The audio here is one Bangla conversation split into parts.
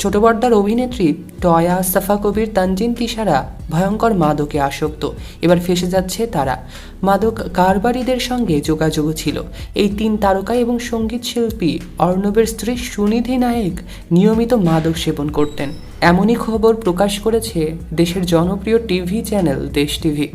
ছোট পর্দার অভিনেত্রী টয়া সাফা কবির তানজিন তিশারা ভয়ঙ্কর মাদকে আসক্ত। এবার ফেসে যাচ্ছে তারা। মাদক কারবারিদের সঙ্গে যোগাযোগ ছিল। এই তিন তারকা এবং সংগীত শিল্পী অর্ণবের স্ত্রী সুনিধি নায়েক নিয়মিত মাদক সেবন করতেন। এমনই খবর প্রকাশ করেছে দেশের জনপ্রিয় টিভি চ্যানেল দেশ টিভি।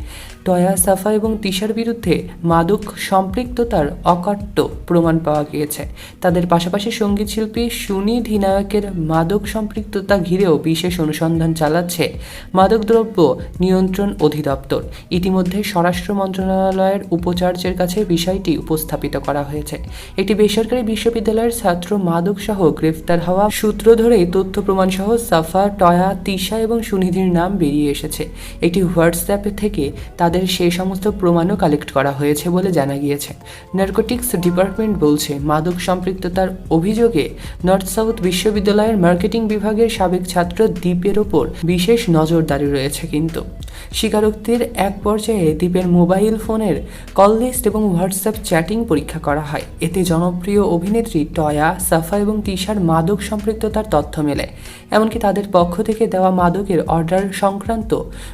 টয়া, সাফা এবং তিশার বিরুদ্ধে মাদক সম্পৃক্ততার অকাট্য প্রমাণ পাওয়া গিয়েছে। তাদের পাশাপাশি সংগীত শিল্পী সুনিধি নায়কের মাদক সম্পৃক্ততা ঘিরেও বিশেষ অনুসন্ধান চালাচ্ছে মাদকদ্রব্য নিয়ন্ত্রণ অধিদপ্তর। ইতিমধ্যে স্বরাষ্ট্র মন্ত্রণালয়ের উপাচার্যের কাছে বিষয়টি উপস্থাপিত করা হয়েছে। একটি বেসরকারি বিশ্ববিদ্যালয়ের ছাত্র মাদক সহ গ্রেফতার হওয়া সূত্র ধরে তথ্য প্রমাণ সহ সাফা, টয়া, তিশা এবং সুনিধির নাম বেরিয়ে এসেছে। একটি হোয়াটসঅ্যাপ থেকে তাদের সেই সমস্ত প্রমাণও কালেক্ট করা হয়েছে বলে জানা গিয়েছে। নার্কোটিক্স ডিপার্টমেন্ট বলছে, মাদক সম্পৃক্ততার অভিযোগে নর্থ সাউথ বিশ্ববিদ্যালয়ের মার্কেটিং বিভাগের সাবেক ছাত্র দ্বীপের ওপর বিশেষ নজরদারি রয়েছে Pinto. স্বীকারোক্তির এক পর্যায়ে দ্বীপের মোবাইল ফোনের কল লিস্ট এবং হোয়াটসঅ্যাপ চ্যাটিং পরীক্ষা করা হয়। এতে জনপ্রিয় অভিনেত্রী টয়া, সাফা এবং তিশার মাদক সম্পৃক্ততার তথ্য মেলে। এমনকি তাদের পক্ষ থেকে দেওয়া মাদকের অর্ডার সংক্রান্ত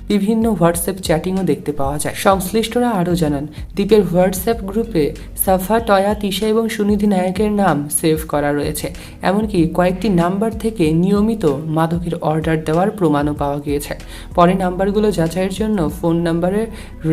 বিভিন্ন হোয়াটসঅ্যাপ চ্যাটিংও দেখতে পাওয়া যায়। সংশ্লিষ্টরা আরও জানান দ্বীপের হোয়াটসঅ্যাপ গ্রুপে সাফা, টয়া, তিশা এবং সুনিধি নায়কের নাম সেভ করা রয়েছে। এমনকি কয়েকটি নাম্বার থেকে নিয়মিত মাদকের অর্ডার দেওয়ার প্রমাণও পাওয়া গিয়েছে। পরে নাম্বারগুলো যাচাইয়ের জন্য ফোন নাম্বারের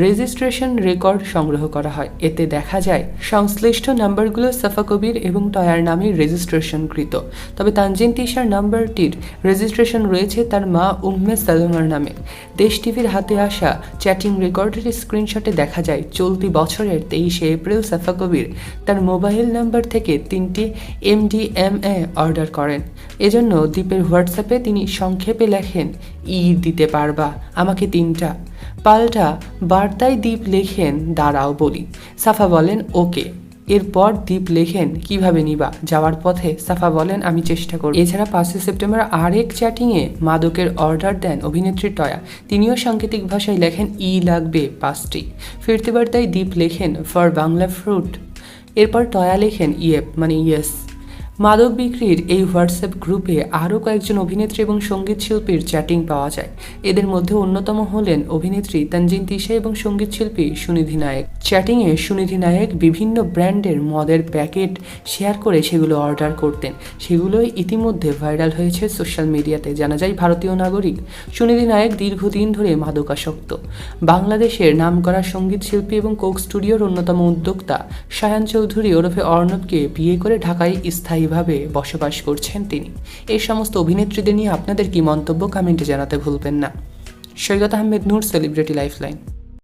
রেজিস্ট্রেশন রেকর্ড সংগ্রহ করা হয়। এতে দেখা যায়, সংশ্লিষ্ট নাম্বারগুলো সাফা কবির এবং টয়ার নামে রেজিস্ট্রেশনকৃত। তবে তানজিন তিশার নাম্বারটির রেজিস্ট্রেশন রয়েছে তার মা উম্মে সালমার নামে। দেশ টিভির হাতে আসা চ্যাটিং রেকর্ডের স্ক্রিনশটে দেখা যায়, চলতি বছরের তেইশে এপ্রিল সাফা কবির তার মোবাইল নাম্বার থেকে তিনটি এমডিএমএ অর্ডার করেন। এজন্য দ্বীপের হোয়াটসঅ্যাপে তিনি সংক্ষেপে লেখেন ই দিতে পারবা, আমাকে তিনটা। পাল্টা বার্তায় দ্বীপ লেখেন, দাঁড়াও বলি। সাফা বলেন, ওকে। এরপর দ্বীপ লেখেন, কীভাবে নিবা? যাওয়ার পথে সাফা বলেন, আমি চেষ্টা করব। এছাড়া পাঁচই সেপ্টেম্বর আরেক চ্যাটিংয়ে মাদকের অর্ডার দেন অভিনেত্রী টয়া। তিনিও সাংকেতিক ভাষায় লেখেন, ই লাগবে পাঁচটি। ফিরতে বার্তায় দ্বীপ লেখেন, ফর বাংলা ফ্রুট। এরপর টয়া লেখেন, ইয়েপ মানে ইয়েস। মাদক বিক্রির এই হোয়াটসঅ্যাপ গ্রুপে আরও কয়েকজন অভিনেত্রী এবং সংগীত শিল্পীর চ্যাটিং পাওয়া যায়। এদের মধ্যে অন্যতম হলেন অভিনেত্রী তানজিন তিশা এবং সংগীত শিল্পী সুনিধি নায়ক। চ্যাটিংয়ে সুনিধি নায়ক বিভিন্ন ব্র্যান্ডের মদের প্যাকেট শেয়ার করে সেগুলো অর্ডার করতেন। সেগুলোই ইতিমধ্যে ভাইরাল হয়েছে সোশ্যাল মিডিয়াতে, জানা যায় ভারতীয় নাগরিক। সুনিধি নায়ক দীর্ঘদিন ধরে মাদকাসক্ত। বাংলাদেশের নামকরা সংগীত শিল্পী এবং কোক স্টুডিওর অন্যতম উদ্যোক্তা সায়ান চৌধুরী ওরফে অর্ণবকে বিয়ে করে ঢাকায় স্থায়ীভাবে বসবাস করছেন তিনি? এই সমস্ত অভিনেত্রীদের নিয়ে আপনাদের কি মন্তব্য? কমেন্টে জানাতে ভুলবেন না। Syed Ahmed Noor celebrity lifeline